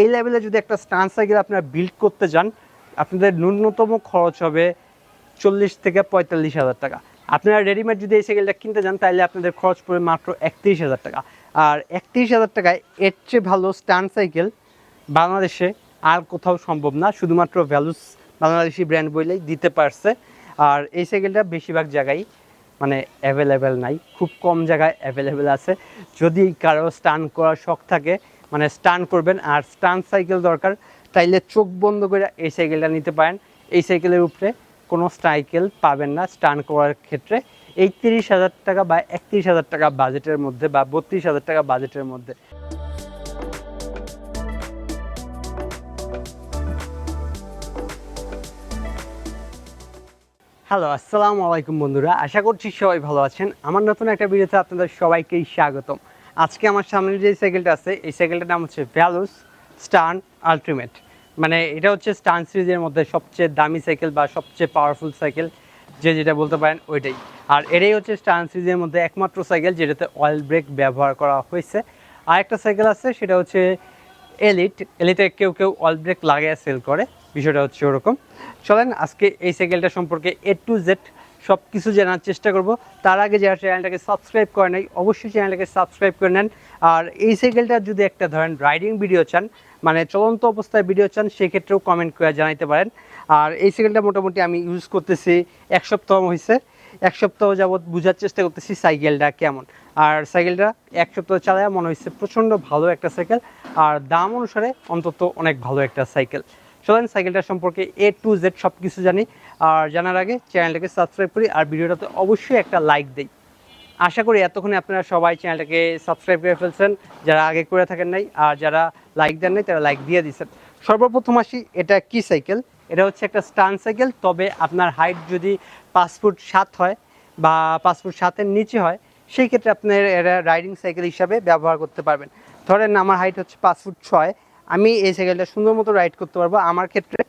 এই লেভেলে যদি একটা স্টান সাইকেল আপনারা বিল্ড করতে যান, আপনাদের ন্যূনতম খরচ হবে চল্লিশ থেকে পঁয়তাল্লিশ হাজার টাকা। আপনারা রেডিমেড যদি এই সাইকেলটা কিনতে যান, তাহলে আপনাদের খরচ পড়বে মাত্র একত্রিশ হাজার টাকা। আর একত্রিশ হাজার টাকায় এর চেয়ে ভালো স্টান সাইকেল বাংলাদেশে আর কোথাও সম্ভব না। শুধুমাত্র ভ্যালুস বাংলাদেশি ব্র্যান্ড বইলেই দিতে পারছে। আর এই সাইকেলটা বেশিরভাগ জায়গায় মানে অ্যাভেলেবেল নাই। খুব কম জায়গায় অ্যাভেলেবেল আছে। যদি কারও স্টান করার শখ থাকে মানে স্টান করবেন আর স্টান সাইকেল দরকার, তাইলে চোখ বন্ধ করে এই সাইকেলটা নিতে পারেন। এই সাইকেলের উপরে কোনো সাইকেল পাবেন না স্টান করার ক্ষেত্রে। এই তিরিশ হাজার টাকা বা একত্রিশ হাজার টাকা বাজেটের মধ্যে বা বত্রিশ হাজার টাকা বাজেটের মধ্যে। হ্যালো আসসালামু আলাইকুম বন্ধুরা, আশা করছি সবাই ভালো আছেন। আমার নতুন একটা ভিডিওতে আপনাদের সবাইকেই স্বাগতম। আজকে আমার সামনে যে সাইকেলটা আছে, এই সাইকেলটার নাম হচ্ছে ভ্যালুস স্টার্ন আলটিমেট মানে এটা হচ্ছে স্টান সিরিজের মধ্যে সবচেয়ে দামি সাইকেল বা সবচেয়ে পাওয়ারফুল সাইকেল যে যেটা বলতে পারেন ওইটাই। আর এটাই হচ্ছে স্টান সিরিজের মধ্যে একমাত্র সাইকেল যেটাতে অয়েল ব্রেক ব্যবহার করা হয়েছে। আর একটা সাইকেল আছে, সেটা হচ্ছে এলিট এলিটে কেউ কেউ অয়েল ব্রেক লাগিয়ে সেল করে, বিষয়টা হচ্ছে ওরকম। চলেন আজকে এই সাইকেলটা সম্পর্কে এ টু জেড সব কিছু জানার চেষ্টা করব। তার আগে যারা চ্যানেলটাকে সাবস্ক্রাইব করে নাই, অবশ্যই চ্যানেলটাকে সাবস্ক্রাইব করে নেন। আর এই সাইকেলটা যদি একটা ধরেন রাইডিং ভিডিও চান মানে চলন্ত অবস্থায় ভিডিও চান, সেক্ষেত্রেও কমেন্ট করে জানাইতে পারেন। আর এই সাইকেলটা মোটামুটি আমি ইউজ করতেছি এক সপ্তাহ হয়েছে এক সপ্তাহ যাবৎ বোঝার চেষ্টা করতেছি সাইকেলটা কেমন। আর সাইকেলটা এক সপ্তাহ চালায় মনে হচ্ছে প্রচণ্ড ভালো একটা সাইকেল আর দাম অনুসারে অন্তত অনেক ভালো একটা সাইকেল চলেন সাইকেলটা সম্পর্কে এ টু জেড সব কিছু জানি। আর জানার আগে চ্যানেলটাকে সাবস্ক্রাইব করি আর ভিডিওটাতে অবশ্যই একটা লাইক দিই। আশা করি এতক্ষণে আপনারা সবাই চ্যানেলটাকে সাবস্ক্রাইব করে ফেলছেন। যারা আগে করে থাকেন নাই আর যারা লাইক দেন নাই, তারা লাইক দিয়ে দিচ্ছেন সর্বপ্রথম আসি, এটা কি সাইকেল এটা হচ্ছে একটা স্টান সাইকেল তবে আপনার হাইট যদি পাঁচ ফুট সাত হয় বা পাঁচ ফুট সাতের নিচে হয়, সেই ক্ষেত্রে আপনার এটা রাইডিং সাইকেল হিসাবে ব্যবহার করতে পারবেন। ধরেন আমার হাইট হচ্ছে পাঁচ ফুট ছয়, আমি এই সাইকেলটা সুন্দর মতো রাইড করতে পারব। আমার ক্ষেত্রে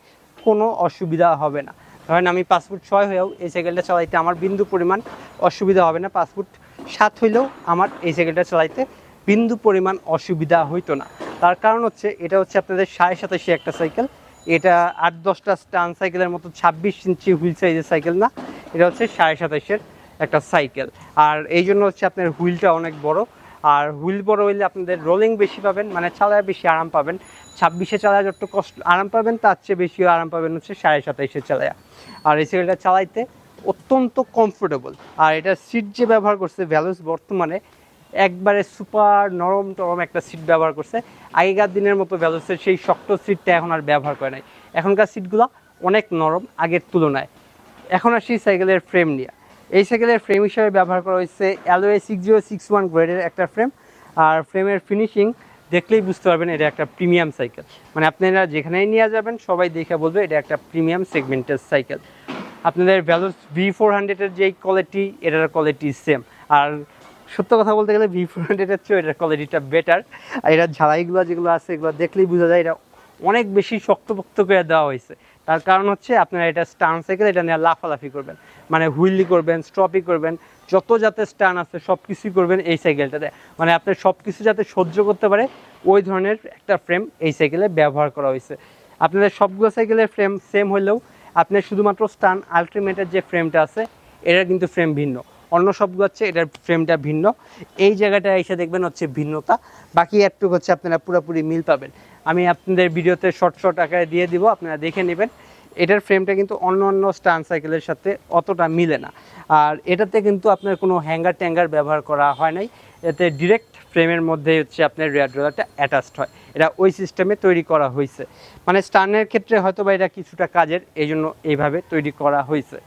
কোনো অসুবিধা হবে না। ধরেন আমি ফুট ছয় হয়েও এই সাইকেলটা চালাইতে আমার বিন্দু পরিমাণ অসুবিধা হবে না। ফুট সাত হইলেও আমার এই সাইকেলটা চালাইতে বিন্দু পরিমাণ অসুবিধা হইতো না। তার কারণ হচ্ছে, এটা হচ্ছে আপনাদের সাড়ে সাতাশি একটা সাইকেল এটা আট দশটা স্টান সাইকেলের মতো ছাব্বিশ ইঞ্চি হুইল সাইজের সাইকেল না। এটা হচ্ছে সাড়ে সাতাশের একটা সাইকেল আর এই জন্য হচ্ছে আপনার হুইলটা অনেক বড়। আর হুইল বড় হইলে আপনাদের রোলিং বেশি পাবেন মানে চালায় বেশি আরাম পাবেন। ছাব্বিশে চালায় যত কষ্ট, আরাম পাবেন, তার চেয়ে বেশি আরাম পাবেন হচ্ছে সাড়ে সাতাইশে চালায়া। আর এই সাইকেলটা চালাইতে অত্যন্ত কমফোর্টেবল আর এটা সিট যে ব্যবহার করছে ভ্যালুস বর্তমানে একবারে সুপার নরম টরম একটা সিট ব্যবহার করছে। আগেকার দিনের মতো ভ্যালুসের সেই শক্ত সিটটা এখন আর ব্যবহার করে নাই। এখনকার সিটগুলো অনেক নরম, আগের তুলনায়। এখন আসি সাইকেলের ফ্রেম নিয়ে। এই সাইকেলের ফ্রেম হিসেবে ব্যবহার করা হয়েছে অ্যালোয়ে সিক্স জিরো সিক্স ওয়ান গ্রেডের একটা ফ্রেম আর ফ্রেমের ফিনিশিং দেখলেই বুঝতে পারবেন এটা একটা প্রিমিয়াম সাইকেল। মানে আপনারা যেখানেই নিয়ে যাবেন, সবাই দেখে বলবে এটা একটা প্রিমিয়াম সেগমেন্টের সাইকেল। আপনাদের ভ্যালুস ভি ফোর হান্ড্রেডের যেই কোয়ালিটি এটার কোয়ালিটি সেম আর সত্য কথা বলতে গেলে ভি ফোর হান্ড্রেডের চেয়েও এটার কোয়ালিটিটা বেটার আর এটার ঝালাইগুলো যেগুলো আছে, এগুলো দেখলেই বোঝা যায় এটা অনেক বেশি শক্তপোক্ত করে দেওয়া হয়েছে। তার কারণ হচ্ছে আপনারা এটা স্টান সাইকেল এটা নিয়ে লাফালাফি করবেন। মানে হুইলি করবেন স্ট্রপি করবেন, যত যাতে স্টান আছে সব কিছুই করবেন এই সাইকেলটাতে মানে আপনার সব কিছু যাতে সহ্য করতে পারে, ওই ধরনের একটা ফ্রেম এই সাইকেলে ব্যবহার করা হয়েছে। আপনাদের সবগুলো সাইকেলের ফ্রেম সেম হলেও আপনার শুধুমাত্র স্টান আলটিমেটের যে ফ্রেমটা আছে এটার কিন্তু ফ্রেম ভিন্ন। অন্য সবগুলো হচ্ছে এটার ফ্রেমটা ভিন্ন। এই জায়গাটা এসে দেখবেন হচ্ছে ভিন্নতা। বাকি একটু হচ্ছে আপনারা পুরোপুরি মিল পাবেন। আমি আপনাদের ভিডিওতে শর্ট শর্ট আকারে দিয়ে দিব, আপনারা দেখে নেবেন। এটার ফ্রেমটা কিন্তু অন্য অন্য স্টান সাইকেলের সাথে অতটা মিলে না। আর এটাতে কিন্তু আপনার কোনো হ্যাঙ্গার ট্যাঙ্গার ব্যবহার করা হয় নাই। এতে ডিরেক্ট ফ্রেমের মধ্যে হচ্ছে আপনার রেয়ার ড্রয়ারটা অ্যাটাচড হয়। এটা ওই সিস্টেমে তৈরি করা হয়েছে মানে স্টানের ক্ষেত্রে হয়তো বা এটা কিছুটা কাজের এই জন্য এইভাবে তৈরি করা হয়েছে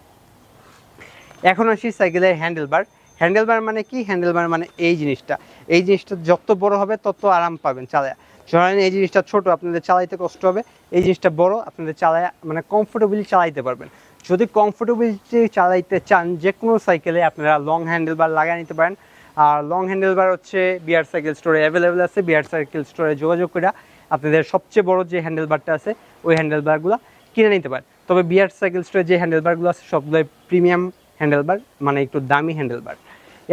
এখন আসি সাইকেলের হ্যান্ডেলবার। হ্যান্ডেলবার মানে কি? হ্যান্ডেলবার মানে এই জিনিসটা। এই জিনিসটা যত বড় হবে, তত আরাম পাবেন চালায়। ধরেন এই জিনিসটা ছোট, আপনাদের চালাইতে কষ্ট হবে। এই জিনিসটা বড়, আপনাদের চালায় মানে কমফোর্টেবলি চালাইতে পারবেন। যদি কমফোর্টেবলি চালাইতে চান যে কোনো সাইকেলে আপনারা লং হ্যান্ডেলবার লাগিয়ে নিতে পারেন। আর লং হ্যান্ডেলবার হচ্ছে বিআর সাইকেল স্টোরে অ্যাভেলেবেল আছে। বিআর সাইকেল স্টোরে যোগাযোগ করে আপনাদের সবচেয়ে বড় যে হ্যান্ডেলবারটা আছে, ওই হ্যান্ডেলবারগুলো কিনে নিতে পারেন। তবে বিআর সাইকেল স্টোরে যে হ্যান্ডেলবারগুলো আছে, সবগুলোই প্রিমিয়াম হ্যান্ডেলবার মানে একটু দামি হ্যান্ডেলবার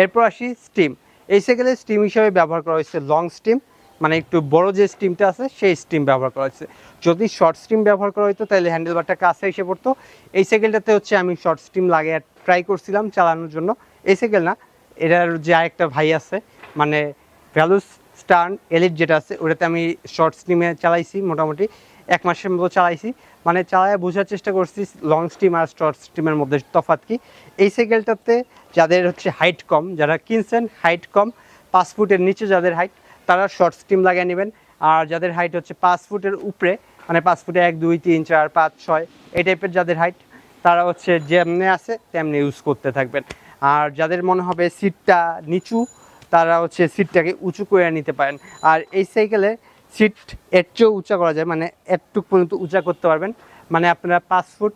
এরপর আসি স্টিম এই সাইকেলের স্টিম হিসাবে ব্যবহার করা হয়েছে লং স্টিম মানে একটু বড় যে স্টিমটা আছে, সেই স্টিম ব্যবহার করা হয়েছে। যদি শর্ট স্টিম ব্যবহার করা হতো তাহলে হ্যান্ডেলবারটা কাছে এসে পড়তো। এই সাইকেলটাতে হচ্ছে আমি শর্ট স্টিম লাগিয়ে ট্রাই করছিলাম চালানোর জন্য। এই সাইকেল না, এটার যে আরেকটা ভাই আছে মানে ভ্যালুস স্টার্ন এলিট যেটা আছে, ওটাতে আমি শর্ট স্টিমে চালাইছি মোটামুটি। এক মাসের মতো চালাইছি। মানে চালায় বোঝার চেষ্টা করছি লং স্টিম আর শর্ট স্টিমের মধ্যে তফাৎ কি। এই সাইকেলটাতে যাদের হচ্ছে হাইট কম, যারা কিনছেন হাইট কম, পাঁচ ফুটের নিচে যাদের হাইট তারা শর্ট স্টিম লাগিয়ে নেবেন। আর যাদের হাইট হচ্ছে পাঁচ ফুটের উপরে মানে পাঁচ ফুটে এক, দুই, তিন, চার, পাঁচ, ছয়, এই টাইপের যাদের হাইট তারা হচ্ছে যেমনি আছে তেমনি ইউজ করতে থাকবেন। আর যাদের মনে হবে সিটটা নিচু, তারা হচ্ছে সিটটাকে উঁচু করে নিতে পারেন। আর এই সাইকেলে সিট এর চেয়েও উঁচা করা যায় মানে এরটুক পর্যন্ত উঁচা করতে পারবেন। মানে আপনারা পাঁচ ফুট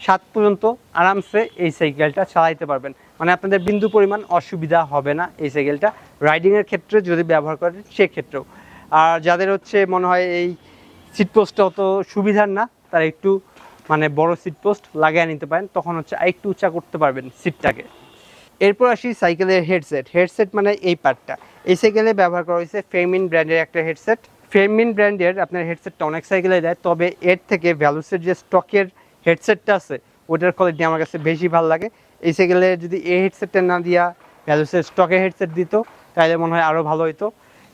সাত পর্যন্ত আরামসে এই সাইকেলটা চালাইতে পারবেন। মানে আপনাদের বিন্দু পরিমাণ অসুবিধা হবে না এই সাইকেলটা। রাইডিংয়ের ক্ষেত্রে যদি ব্যবহার করেন, সেক্ষেত্রেও। আর যাদের হচ্ছে মনে হয় এই সিট পোস্টটা অত সুবিধার না, তারা একটু মানে বড় সিট পোস্ট লাগিয়ে নিতে পারেন, তখন হচ্ছে আরেকটু উঁচা করতে পারবেন সিটটাকে। এরপর আসি সাইকেলের হেডসেট। হেডসেট মানে এই পার্টটা। এই সাইকেলে ব্যবহার করা হয়েছে ফেমিন ব্র্যান্ডের একটা হেডসেট ফেমিন ব্র্যান্ডের আপনার হেডসেটটা অনেক সাইকেলে দেয়, তবে এর থেকে ভ্যালুসের যে স্টকের হেডসেটটা আছে, ওটার কোয়ালিটি আমার কাছে বেশি ভালো লাগে। এই সাইকেলে যদি এই হেডসেটটা না দিয়া ভ্যালুসের স্টকের হেডসেট দিত, তাহলে মনে হয় আরও ভালো হতো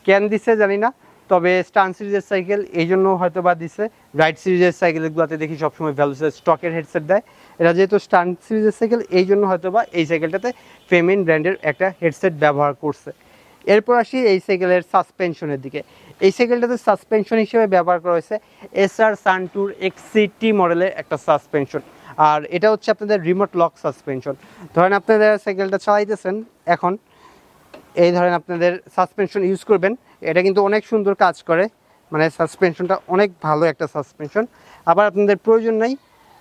কেন দিছে জানি না, তবে স্টান সিরিজের সাইকেল এই জন্য হয়তো বা দিছে। রাইট সিরিজের সাইকেলগুলোতে দেখি সবসময় ভ্যালুসের স্টকের হেডসেট দেয়। এটা যেহেতু স্টান সিরিজের সাইকেল এই জন্য হয়তো বা এই সাইকেলটাতে ফেমিন ব্র্যান্ডের একটা হেডসেট ব্যবহার করছে। এরপর আসি এই সাইকেলের সাসপেনশনের দিকে। এই সাইকেলটাতে সাসপেনশন হিসেবে ব্যবহার করা হয়েছে এসআর সানটুর এক্সিটি মডেলের একটা সাসপেনশন আর এটা হচ্ছে আপনাদের রিমোট লক সাসপেনশন ধরেন আপনাদের সাইকেলটা চালাইতেছেন, এখন এই ধরেন আপনাদের সাসপেনশন ইউজ করবেন। এটা কিন্তু অনেক সুন্দর কাজ করে মানে সাসপেনশনটা অনেক ভালো একটা সাসপেনশন আবার আপনাদের প্রয়োজন নাই,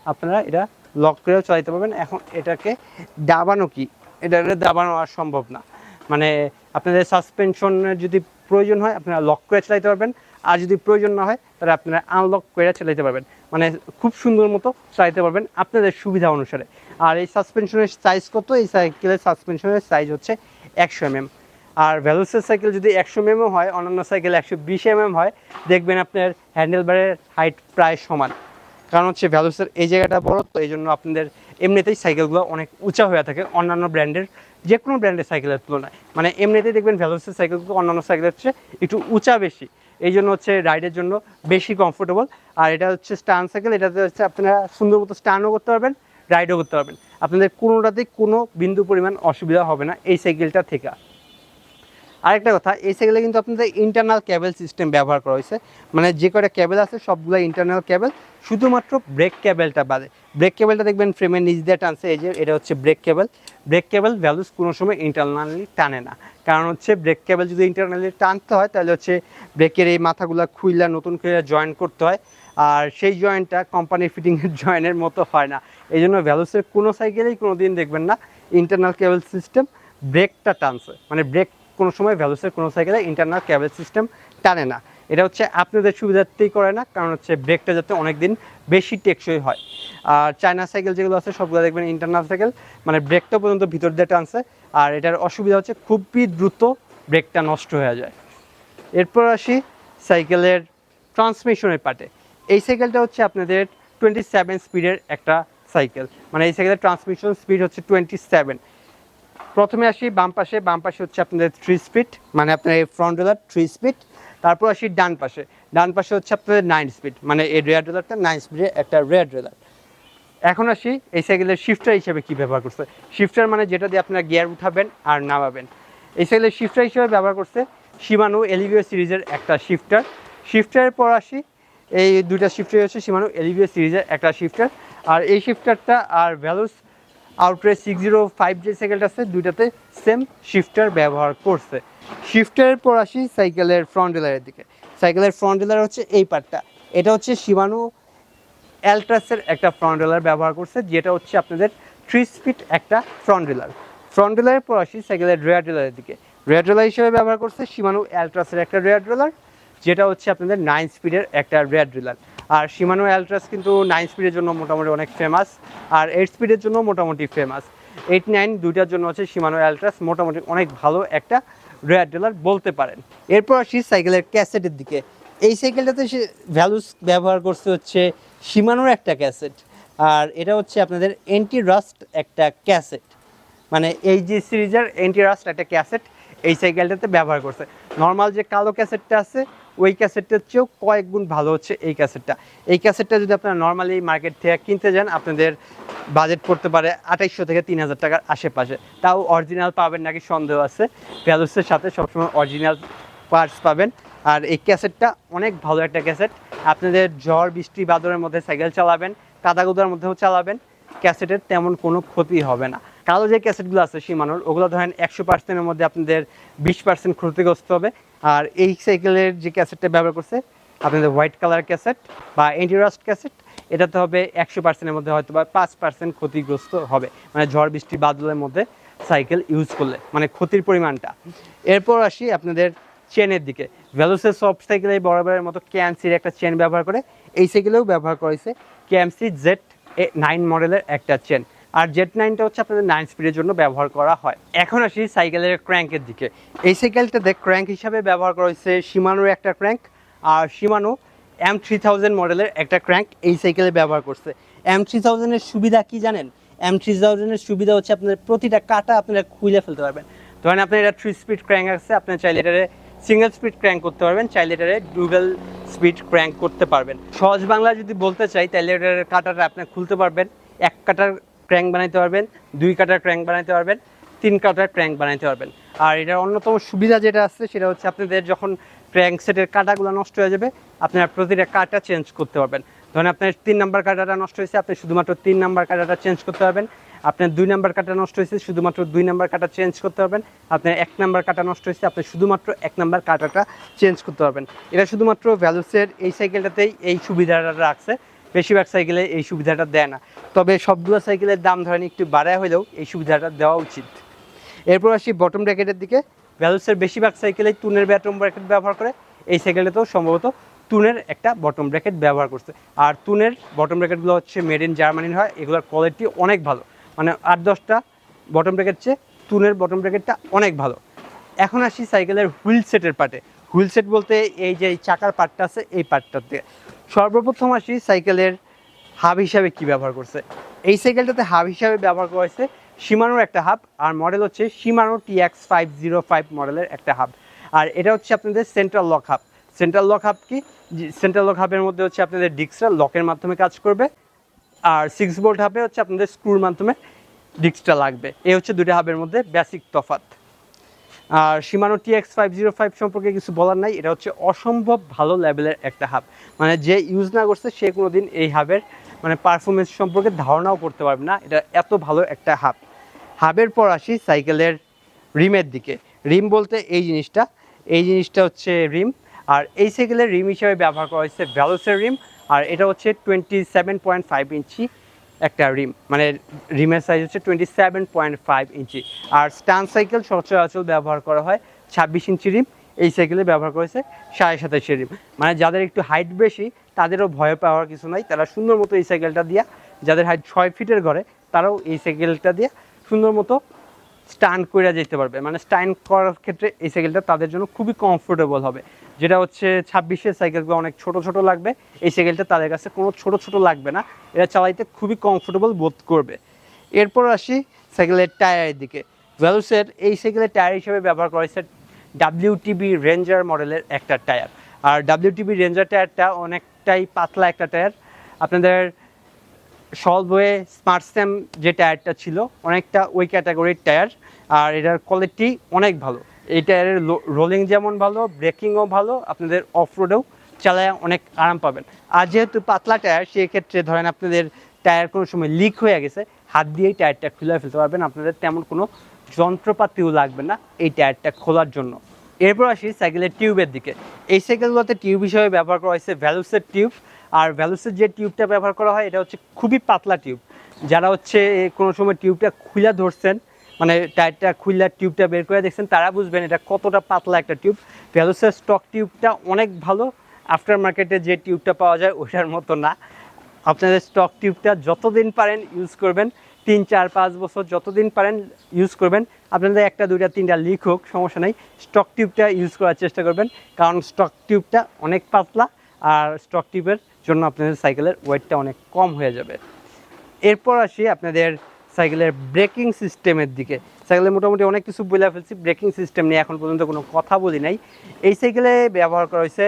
আপনারা এটা লক করেও চালাইতে পারবেন। এখন এটাকে দাবানো কি? এটা দাবানো আর সম্ভব না। মানে আপনাদের সাসপেনশনের যদি প্রয়োজন হয়, আপনারা লক করে চালাইতে পারবেন। আর যদি প্রয়োজন না হয়, তাহলে আপনারা আনলক করে চালাইতে পারবেন। মানে খুব সুন্দর মতো চালাতে পারবেন আপনাদের সুবিধা অনুসারে। আর এই সাসপেনশনের সাইজ কত? এই সাইকেলের সাসপেনশনের সাইজ হচ্ছে একশো এমএম। আর ভ্যালুসের সাইকেল যদি একশো এমএমও হয়, অন্যান্য সাইকেল একশো বিশ এমএম হয়, দেখবেন আপনার হ্যান্ডেল বারের হাইট প্রায় সমান। কারণ হচ্ছে ভ্যালুসের এই জায়গাটা বড়, তো এই জন্য আপনাদের এমনিতেই সাইকেলগুলো অনেক উঁচা হয়ে থাকে অন্যান্য ব্র্যান্ডের যে কোনো ব্র্যান্ডের সাইকেলের তুলনায়। মানে এমনিতেই দেখবেন ভ্যালুসের সাইকেলগুলো অন্যান্য সাইকেলের হচ্ছে একটু উঁচা বেশি। এই জন্য হচ্ছে রাইডের জন্য বেশি কমফোর্টেবল আর এটা হচ্ছে স্টান সাইকেল এটাতে হচ্ছে আপনারা সুন্দর মতো স্টানও করতে পারবেন রাইডও করতে পারবেন। আপনাদের কোনোটাতেই কোনো বিন্দু পরিমাণ অসুবিধা হবে না এই সাইকেলটা থেকে। আরেকটা কথা, এই সাইকেলে কিন্তু আপনাদের ইন্টারনাল ক্যাবেল সিস্টেম ব্যবহার করা হয়েছে। মানে যে কটা ক্যাবেল আছে, সবগুলো ইন্টারনাল ক্যাবেল শুধুমাত্র ব্রেক ক্যাবেলটা বাদে। ব্রেক ক্যাবেলটা দেখবেন ফ্রেমের নিচ দিয়ে টানছে, এই যে এটা হচ্ছে brake cable brake cable values কোনো সময় ইন্টারনালি টানে না। কারণ হচ্ছে ব্রেক ক্যাবেল যদি ইন্টারনালি টানতে হয়, তাহলে হচ্ছে ব্রেকের এই মাথাগুলো খুইলা নতুন করে জয়েন করতে হয়। আর সেই জয়েন্টটা কোম্পানির ফিটিংয়ের জয়েনের মতো হয় না। এই জন্য ভ্যালুসের কোনো সাইকেলেই কোনো দিন দেখবেন না ইন্টারনাল কেবল সিস্টেম ব্রেকটা টানছে। মানে ব্রেক কোনো সময় ভ্যালুসের কোনো সাইকেলে ইন্টারনাল কেবল সিস্টেম টানে না। এটা হচ্ছে আপনাদের সুবিধার্থেই করে না, কারণ হচ্ছে ব্রেকটা যাতে অনেক দিন বেশি টেকসই হয়। আর চায়না সাইকেল যেগুলো আছে, সবগুলো দেখবেন ইন্টারনাল সাইকেল মানে ব্রেকটা পর্যন্ত ভিতর দিয়ে টানছে। আর এটার অসুবিধা হচ্ছে খুবই দ্রুত ব্রেকটা নষ্ট হয়ে যায়। এরপর আসি সাইকেলের ট্রান্সমিশনের পার্টে এই সাইকেলটা হচ্ছে আপনাদের টোয়েন্টি সেভেন স্পিডের একটা সাইকেল মানে এই সাইকেলের ট্রান্সমিশন স্পিড হচ্ছে টোয়েন্টি সেভেন প্রথমে আসি বাম পাশে বাম পাশে হচ্ছে আপনাদের থ্রি স্পিড মানে আপনার এই ফ্রন্ট রোলার থ্রি স্পিড তারপর আসি ডান পাশে। ডান পাশে হচ্ছে আপনাদের নাইন স্পিড মানে এই রেয়ার রোলারটা নাইন স্পিডের একটা রেয়ার রোলার এখন আসি এই সাইকেলের শিফটার হিসেবে কী ব্যবহার করছে? শিফটার মানে যেটা দিয়ে আপনারা গিয়ার উঠাবেন আর নামাবেন। এই সাইকেলের শিফটার হিসেবে ব্যবহার করছে সীমানো এলিভিও সিরিজের একটা শিফটার শিফটারের পর আসি, এই দুইটা শিফটার হচ্ছে সীমানো এলিভিও সিরিজের একটা শিফটার আর এই শিফটারটা আর ভ্যালুস আউটরে সিক্স জিরো ফাইভ যে সাইকেলটা আছে, দুইটাতে সেম শিফটার ব্যবহার করছে। শিফটারের পর আসি সাইকেলের ফ্রন্ট রেলারের দিকে। সাইকেলের ফ্রন্ট রেলার হচ্ছে এই পার্টটা এটা হচ্ছে সীমানো অ্যালট্রাসের একটা ফ্রন্ট রেলার ব্যবহার করছে, যেটা হচ্ছে আপনাদের থ্রি স্পিড একটা ফ্রন্ট রেলার ফ্রন্ট রেলারের পর আসি সাইকেলের রেয়ার রেলারের দিকে। রেয়ার রেলার হিসেবে ব্যবহার করছে সীমানো অ্যালট্রাসের একটা রেয়ার রেলার যেটা হচ্ছে আপনাদের নাইন স্পিডের একটা রেয়ার রেলার আর সীমানো অ্যালট্রাস কিন্তু নাইন স্পিডের জন্য মোটামুটি অনেক ফেমাস আর এইট স্পিডের জন্য মোটামুটি ফেমাস এইট নাইন দুইটার জন্য হচ্ছে সীমানো অ্যালট্রাস মোটামুটি অনেক ভালো একটা রেয়ার ডিলার বলতে পারেন। এরপর আসি সাইকেলের ক্যাসেটের দিকে। এই সাইকেলটাতে সে ভ্যালুস ব্যবহার করছে হচ্ছে সীমানোর একটা ক্যাসেট, আর এটা হচ্ছে আপনাদের এন্টি রাস্ট একটা ক্যাসেট। মানে এই যে সিরিজের এন্টি রাস্ট একটা ক্যাসেট এই সাইকেলটাতে ব্যবহার করছে। নর্মাল যে কালো ক্যাসেটটা আছে ওই ক্যাসেটটার চেয়েও কয়েক গুণ ভালো হচ্ছে এই ক্যাসেটটা এই ক্যাসেটটা যদি আপনারা নর্মালি মার্কেট থেকে কিনতে যান, আপনাদের বাজেট পড়তে পারে আঠাইশশো থেকে তিন হাজার টাকার আশেপাশে। তাও অরিজিনাল পাবেন নাকি সন্দেহ আছে। ভ্যালুসের সাথে সবসময় অরিজিনাল পার্টস পাবেন। আর এই ক্যাসেটটা অনেক ভালো একটা ক্যাসেট আপনাদের ঝড় বৃষ্টি বাদরের মধ্যে সাইকেল চালাবেন, কাদাগুদার মধ্যেও চালাবেন। ক্যাসেটের তেমন কোনো ক্ষতি হবে না। কালো যে ক্যাসেটগুলো আছে সীমানোর, ওগুলো ধরেন একশো পার্সেন্টের মধ্যে আপনাদের বিশ পার্সেন্ট ক্ষতিগ্রস্ত হবে। আর এই সাইকেলের যে ক্যাসেটটা ব্যবহার করছে, আপনাদের হোয়াইট কালার ক্যাসেট বা এন্টিরাস্ট ক্যাসেট, এটাতে হবে একশো পার্সেন্টের মধ্যে হয়তো বা পাঁচ পার্সেন্ট ক্ষতিগ্রস্ত হবে। মানে ঝড়, বৃষ্টি, বাদলের মধ্যে সাইকেল ইউজ করলে মানে ক্ষতির পরিমাণটা। এরপর আসি আপনাদের চেনের দিকে। ভ্যালুসের সব সাইকেলে বরাবরের মতো ক্যামসির একটা চেন ব্যবহার করে। এই সাইকেলেও ব্যবহার করেছে ক্যামসি জেড নাইন মডেলের একটা চেন আর জেড নাইনটা হচ্ছে আপনাদের নাইন স্পিডের জন্য ব্যবহার করা হয়। এখন আসি সাইকেলের ক্র্যাঙ্কের দিকে। এই সাইকেলটাতে ক্র্যাঙ্ক হিসাবে ব্যবহার করা হয়েছে সীমানোর একটা ক্র্যাঙ্ক আর সীমানো এম থ্রি থাউজেন্ড মডেলের একটা ক্র্যাঙ্ক এই সাইকেলে ব্যবহার করছে। এম থ্রি থাউজেন্ডের সুবিধা কি জানেন? এম থ্রি থাউজেন্ডের সুবিধা হচ্ছে আপনাদের প্রতিটা কাটা আপনারা খুলে ফেলতে পারবেন। ধরেন আপনার এটা থ্রি স্পিড ক্র্যাঙ্ক আছে আপনার চাইলে এটারে সিঙ্গেল স্পিড ক্র্যাঙ্ক করতে পারবেন, চাইলে এটারে ডুবেল স্পিড ক্র্যাঙ্ক করতে পারবেন। সহজ বাংলা যদি বলতে চাই তাহলে এটার কাটাটা আপনি খুলতে পারবেন। এক কাটার ক্র্যাঙ্ক বানাইতে পারবেন, দুই কাটার ক্র্যাঙ্ক বানাইতে পারবেন, তিন কাটার ক্র্যাঙ্ক বানাইতে পারবেন। আর এটার অন্যতম সুবিধা যেটা আছে, সেটা হচ্ছে আপনাদের যখন ক্র্যাঙ্ক সেটের কাটাগুলো নষ্ট হয়ে যাবে, আপনারা প্রতিটা কাটা চেঞ্জ করতে পারবেন। ধরেন আপনার তিন নাম্বার কাটাটা নষ্ট হয়েছে, আপনি শুধুমাত্র তিন নাম্বার কাটাটা চেঞ্জ করতে পারবেন। আপনার দুই নাম্বার কাটা নষ্ট হয়েছে, শুধুমাত্র দুই নাম্বার কাটা চেঞ্জ করতে পারবেন। আপনার এক নাম্বার কাটা নষ্ট হয়েছে, আপনি শুধুমাত্র এক নাম্বার কাটাটা চেঞ্জ করতে পারবেন। এটা শুধুমাত্র ভ্যালুসের এই সাইকেলটাতেই এই সুবিধাটা রাখছে। বেশিরভাগ সাইকেলে এই সুবিধাটা দেয় না। তবে সবগুলো সাইকেলের দাম ধরেন একটু বাড়ায় হলেও এই সুবিধাটা দেওয়া উচিত। এরপর আসি বটম ব্র্যাকেটের দিকে। ভ্যালুসের বেশিরভাগ সাইকেলেই তুনের ব্যাটম ব্র্যাকেট ব্যবহার করে। এই সাইকেলটাতেও সম্ভবত তুনের একটা বটম ব্র্যাকেট ব্যবহার করছে। আর তুনের বটম ব্র্যাকেটগুলো হচ্ছে মেড ইন জার্মানির হয়। এগুলোর কোয়ালিটি অনেক ভালো। মানে আট, দশটা বটম ব্র্যাকেট চেয়ে তুনের বটম ব্র্যাকেটটা অনেক ভালো। এখন আসি সাইকেলের হুইল সেটের পার্টে হুইল সেট বলতে এই যে চাকার পার্টটা আছে, এই পার্টটাতে। সর্বপ্রথম আসি সাইকেলের হাব হিসাবে কি ব্যবহার করছে। এই সাইকেলটাতে হাব হিসাবে ব্যবহার করা হয়েছে সীমানোর একটা হাব, আর মডেল হচ্ছে Shimano T X five zero five মডেলের একটা হাব। আর এটা হচ্ছে আপনাদের central lock hub. Central lock hub কি? সেন্ট্রাল লক হাবের মধ্যে হচ্ছে আপনাদের ডিস্কটা লকের মাধ্যমে কাজ করবে, আর সিক্স বোল্ট হাবে হচ্ছে আপনাদের স্ক্রুর মাধ্যমে ডিস্কটা লাগবে। এই হচ্ছে দুটো হাবের মধ্যে বেসিক তফাৎ। আর Shimano T X five zero five সম্পর্কে কিছু বলার নাই, এটা হচ্ছে অসম্ভব ভালো লেভেলের একটা হাব মানে যে ইউজ না করছে, সে কোনো দিন এই হাবের মানে পারফরমেন্স সম্পর্কে ধারণাও করতে পারবে না। এটা এত ভালো একটা হাব হাবের পর আসি সাইকেলের রিমের দিকে। রিম বলতে এই জিনিসটা। এই জিনিসটা হচ্ছে রিম। আর এই সাইকেলের রিম হিসেবে ব্যবহার করা হয়েছে ভ্যালোসের রিম। আর এটা হচ্ছে twenty seven point five inch. একটা রিম মানে রিমের সাইজ হচ্ছে twenty seven point five inch. আর স্টান সাইকেল সচরাচর ব্যবহার করা হয় ছাব্বিশ ইঞ্চি রিম এই সাইকেলে ব্যবহার করেছে সাড়ে সাতাশি রিম মানে যাদের একটু হাইট বেশি, তাদেরও ভয় পাওয়ার কিছু নাই। তারা সুন্দর মতো এই সাইকেলটা দিয়া, যাদের হাইট ছয় ফিটের ঘরে, তারাও এই সাইকেলটা দিয়ে সুন্দর মতো স্টান্ড করে যেতে পারবে। মানে স্ট্যান্ড করার ক্ষেত্রে এই সাইকেলটা তাদের জন্য খুবই কমফোর্টেবল হবে। যেটা হচ্ছে ছাব্বিশের সাইকেলগুলো অনেক ছোট ছোট লাগবে। এই সাইকেলটা তাদের কাছে কোনো ছোট ছোট লাগবে না। এটা চালাইতে খুবই কমফোর্টেবল বোধ করবে। এরপর আসি সাইকেলের টায়ারের দিকে। ভ্যালুসের এই সাইকেলের টায়ার হিসেবে ব্যবহার করা হয়েছে ডাব্লিউটিবি রেঞ্জার মডেলের একটা টায়ার আর ডাব্লিউটিবি রেঞ্জার টায়ারটা অনেকটাই পাতলা একটা টায়ার আপনাদের সলবয়ে স্মার্ট স্যাম যে টায়ারটা ছিল, অনেকটা ওই ক্যাটাগরির টায়ার আর এটার কোয়ালিটি অনেক ভালো। এই টায়ারের রোলিং যেমন ভালো ব্রেকিংও ভালো, আপনাদের অফ রোডেও চালায় অনেক আরাম পাবেন। আর যেহেতু পাতলা টায়ার সেক্ষেত্রে ধরেন আপনাদের টায়ার কোনো সময় লিক হয়ে গেছে, হাত দিয়েই টায়ারটা খুলে ফেলতে পারবেন, আপনাদের তেমন কোনো যন্ত্রপাতিও লাগবে না এই টায়ারটা খোলার জন্য। এরপর আসি সাইকেলের টিউবের দিকে। এই সাইকেলগুলোতে টিউব হিসেবে ব্যবহার করা হয়েছে ভ্যালুসের টিউব আর ভ্যালুসের যে টিউবটা ব্যবহার করা হয়, এটা হচ্ছে খুবই পাতলা টিউব যারা হচ্ছে কোনো সময় টিউবটা খুলে ধরছেন মানে টায়ারটা খুললে টিউবটা বের করে দেখছেন, তারা বুঝবেন এটা কতটা পাতলা একটা টিউব ভ্যালুসের স্টক টিউবটা অনেক ভালো আফটার মার্কেটে যে টিউবটা পাওয়া যায়, ওইটার মতো না। আপনাদের স্টক টিউবটা যতদিন পারেন ইউজ করবেন, তিন, চার, পাঁচ বছর যতদিন পারেন ইউজ করবেন, আপনাদের একটা, দুইটা, তিনটা লিক হোক, সমস্যা নেই। স্টক টিউবটা ইউজ করার চেষ্টা করবেন, কারণ স্টক টিউবটা অনেক পাতলা আর স্টক টিপের জন্য আপনাদের সাইকেলের ওয়েটটা অনেক কম হয়ে যাবে। এরপর আসি আপনাদের সাইকেলের ব্রেকিং সিস্টেমের দিকে। সাইকেলের মোটামুটি অনেক কিছু বলে ফেলছি ব্রেকিং সিস্টেম নিয়ে এখন পর্যন্ত কোনো কথা বলি নাই। এই সাইকেলে ব্যবহার করা হয়েছে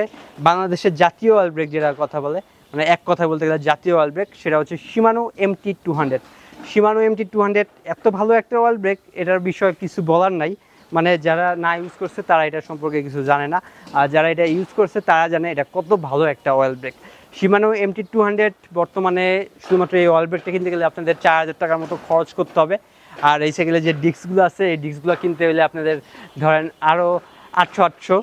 বাংলাদেশের জাতীয় অয়েল ব্রেক যেটা কথা বলে। মানে এক কথা বলতে গেলে জাতীয় অয়েল ব্রেক সেটা হচ্ছে Shimano MT two hundred Shimano MT two hundred এত ভালো একটা অয়েল ব্রেক এটার বিষয়ে কিছু বলার নাই। মানে যারা না ইউজ করছে তারা এটা সম্পর্কে কিছু জানে না। আর যারা এটা ইউজ করছে তারা জানে এটা কত ভালো একটা oil brake Shimano MT two hundred বর্তমানে শুধুমাত্র এই অয়েল ব্রেকটা কিনতে গেলে আপনাদের চার হাজার টাকার মতো খরচ করতে হবে। আর এই সাইকেলের যে ডিস্কগুলো আছে, এই ডিস্কগুলো কিনতে হলে আপনাদের ধরেন আরও আটশো আটশো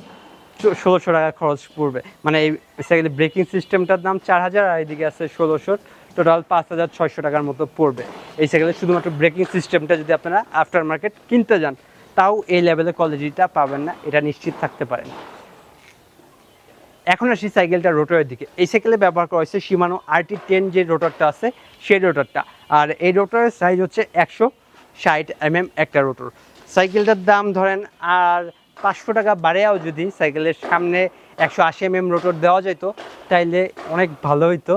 ষোলোশো টাকা খরচ পড়বে। মানে এই সাইকেলের ব্রেকিং সিস্টেমটার দাম চার হাজার, আর এদিকে আছে ষোলোশো টোটাল পাঁচ হাজার ছয়শো টাকার মতো পড়বে। এই সাইকেলের শুধুমাত্র ব্রেকিং সিস্টেমটা যদি আপনারা আফটার মার্কেট কিনতে যান তাও এই লেভেলের কোয়ালিটিটা পাবেন না, এটা নিশ্চিত থাকতে পারেন। এখন আসি সাইকেলটা রোটরের দিকে। এই সাইকেলে ব্যবহার করা হয়েছে সীমানো আরটি টেন যে রোটরটা আছে, সেই রোটরটা আর এই রোটরের সাইজ হচ্ছে একশো ষাট এমএম একটা রোটর সাইকেলটার দাম ধরেন, আর পাঁচশো টাকা বাড়েও যদি সাইকেলের সামনে একশো আশি এমএম রোটর দেওয়া যেত, তাইলে অনেক ভালো হইতো।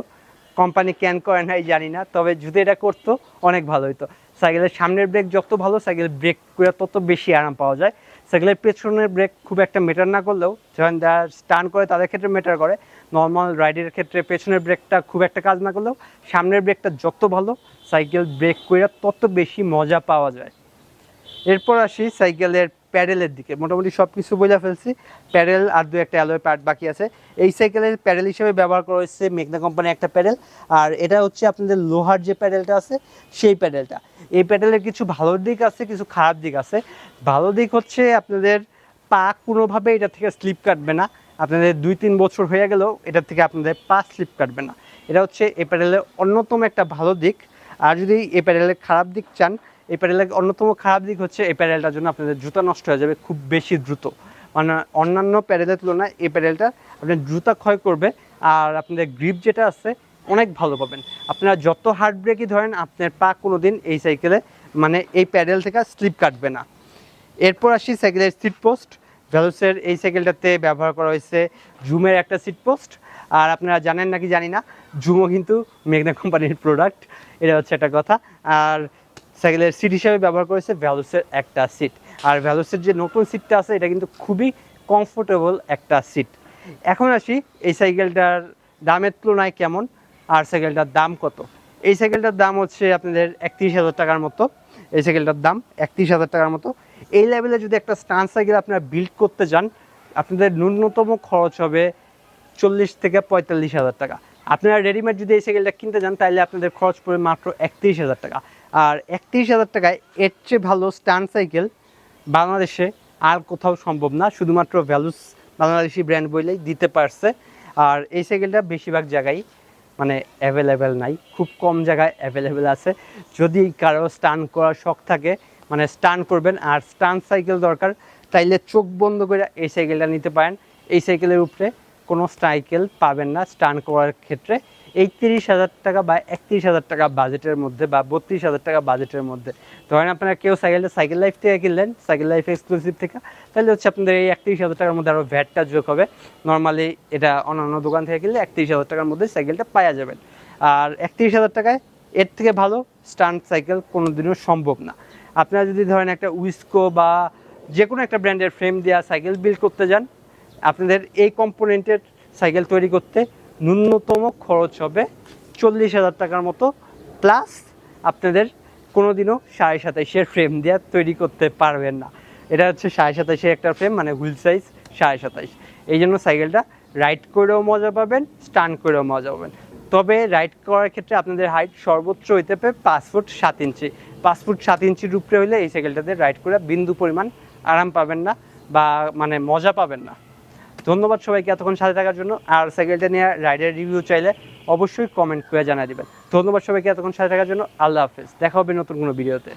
কোম্পানি ক্যান করে নাই, জানি না, তবে যদি এটা করতো, অনেক ভালো হতো সাইকেলের সামনের ব্রেক যত ভালো সাইকেল ব্রেক করে তত বেশি আরাম পাওয়া যায়। সাইকেলের পেছনের ব্রেক খুব একটা মেটার না করলেও যখন যারা স্টান করে তাদের ক্ষেত্রে মেটার করে। নর্মাল রাইডের ক্ষেত্রে পেছনের ব্রেকটা খুব একটা কাজ না করলেও সামনের ব্রেকটা যত ভালো সাইকেল ব্রেক করে তত বেশি মজা পাওয়া যায়। এরপর আসি সাইকেলের প্যাডেলের দিকে। মোটামুটি সব কিছু বোঝা ফেলছি। প্যাডেল আর দু একটা অ্যালয় পার্ট বাকি আছে। এই সাইকেলের প্যাডেল হিসেবে ব্যবহার করা হয়েছে মেঘনা কোম্পানির একটা প্যাডেল। আর এটা হচ্ছে আপনাদের লোহার যে প্যাডেলটা আছে, সেই প্যাডেলটা। এই প্যাডেলের কিছু ভালো দিক আছে, কিছু খারাপ দিক আছে। ভালো দিক হচ্ছে আপনাদের পা কোনোভাবে এটা থেকে স্লিপ কাটবে না। আপনাদের দুই তিন বছর হয়ে গেলেও এটা থেকে আপনাদের পা স্লিপ কাটবে না। এটা হচ্ছে এ প্যাডেলের অন্যতম একটা ভালো দিক। আর যদি এ প্যাডেলের খারাপ দিক চান এই প্যাডেলের অন্যতম খারাপ দিক হচ্ছে এই প্যাডেলটার জন্য আপনাদের জুতা নষ্ট হয়ে যাবে খুব বেশি দ্রুত। মানে অন্যান্য প্যাডেলের তুলনায় এই প্যাডেলটা আপনার জুতা ক্ষয় করবে আর আপনাদের গ্রিপ যেটা আছে অনেক ভালো পাবেন। আপনারা যত হার্ড ব্রেকই ধরেন, আপনার পা কোনো দিন এই সাইকেলে মানে এই প্যাডেল থেকে স্লিপ কাটবে না। এরপর আসি সাইকেলের সিট পোস্ট ভ্যালুসের এই সাইকেলটাতে ব্যবহার করা হয়েছে জুমের একটা সিট পোস্ট আর আপনারা জানেন নাকি জানি না, জুমও কিন্তু মেঘনা কোম্পানির প্রোডাক্ট এটা হচ্ছে একটা কথা। আর সাইকেলের সিট হিসাবে ব্যবহার করেছে ভ্যালুসের একটা সিট আর ভ্যালুসের যে নতুন সিটটা আছে, এটা কিন্তু খুবই কমফোর্টেবল একটা সিট এখন আসি, এই সাইকেলটার দামের তুলনায় কেমন? আর সাইকেলটার দাম কত? এই সাইকেলটার দাম হচ্ছে আপনাদের একত্রিশ হাজার টাকার মতো। এই সাইকেলটার দাম একত্রিশ হাজার টাকার মতো। এই লেভেলে যদি একটা স্টান সাইকেল আপনারা বিল্ড করতে যান, আপনাদের ন্যূনতম খরচ হবে চল্লিশ থেকে পঁয়তাল্লিশ হাজার টাকা। আপনারা রেডিমেড যদি এই সাইকেলটা কিনতে যান, তাহলে আপনাদের খরচ পড়বে মাত্র একত্রিশ হাজার টাকা। আর একত্রিশ হাজার টাকায় এর চেয়ে ভালো স্টান সাইকেল বাংলাদেশে আর কোথাও সম্ভব না। শুধুমাত্র ভ্যালুস বাংলাদেশি ব্র্যান্ড বইলেই দিতে পারছে। আর এই সাইকেলটা বেশিরভাগ জায়গায় মানে অ্যাভেলেবেল নাই। খুব কম জায়গায় অ্যাভেলেবেল আছে। যদি কারও স্টান করার শখ থাকে মানে স্টান করবেন। আর স্টান সাইকেল দরকার, তাইলে চোখ বন্ধ করে এই সাইকেলটা নিতে পারেন। এই সাইকেলের উপরে কোনো সাইকেল পাবেন না স্টান করার ক্ষেত্রে। এই তিরিশ হাজার টাকা বা একত্রিশ হাজার টাকা বাজেটের মধ্যে বা বত্রিশ হাজার টাকা বাজেটের মধ্যে। ধরেন আপনারা কেউ সাইকেলটা সাইকেল লাইফ থেকে কিনলেন সাইকেল লাইফ এক্সক্লুসিভ থেকে, তাহলে হচ্ছে আপনাদের এই একত্রিশ হাজার টাকার মধ্যে আরও ভ্যাটটা যোগ হবে। নর্মালি এটা অন্যান্য দোকান থেকে কিনলে একত্রিশ হাজার টাকার মধ্যে সাইকেলটা পাওয়া যাবেন আর একত্রিশ হাজার টাকায় এর থেকে ভালো স্টান্ট সাইকেল কোনোদিনও সম্ভব না। আপনারা যদি ধরেন একটা উইস্কো বা যে কোনো একটা ব্র্যান্ডের ফ্রেম দেওয়া সাইকেল বিল্ড করতে যান, আপনাদের এই কম্পোনেন্টের সাইকেল তৈরি করতে ন্যূনতম খরচ হবে চল্লিশ হাজার টাকার মতো প্লাস আপনাদের কোনোদিনও সাড়ে সাতাইশের ফ্রেম দিয়ে তৈরি করতে পারবেন না। এটা হচ্ছে সাড়ে সাতাইশের একটা ফ্রেম মানে হুইল সাইজ সাড়ে সাতাইশ। এই জন্য সাইকেলটা রাইড করেও মজা পাবেন স্টান করেও মজা পাবেন। তবে রাইড করার ক্ষেত্রে আপনাদের হাইট সর্বোচ্চ হইতে পারে পাঁচ ফুট সাত ইঞ্চি। পাঁচ ফুট সাত ইঞ্চির উপরে হলে এই সাইকেলটাতে রাইড করে বিন্দু পরিমাণ আরাম পাবেন না বা মানে মজা পাবেন না। ধন্যবাদ সবাইকে এতক্ষণ সাথে থাকার জন্য। আর সাইকেলটা নিয়ে রাইডের রিভিউ চাইলে অবশ্যই কমেন্ট করে জানা দেবেন। ধন্যবাদ সবাইকে এতক্ষণ সাথে থাকার জন্য। আল্লাহ হাফেজ। দেখা হবে নতুন কোনো ভিডিওতে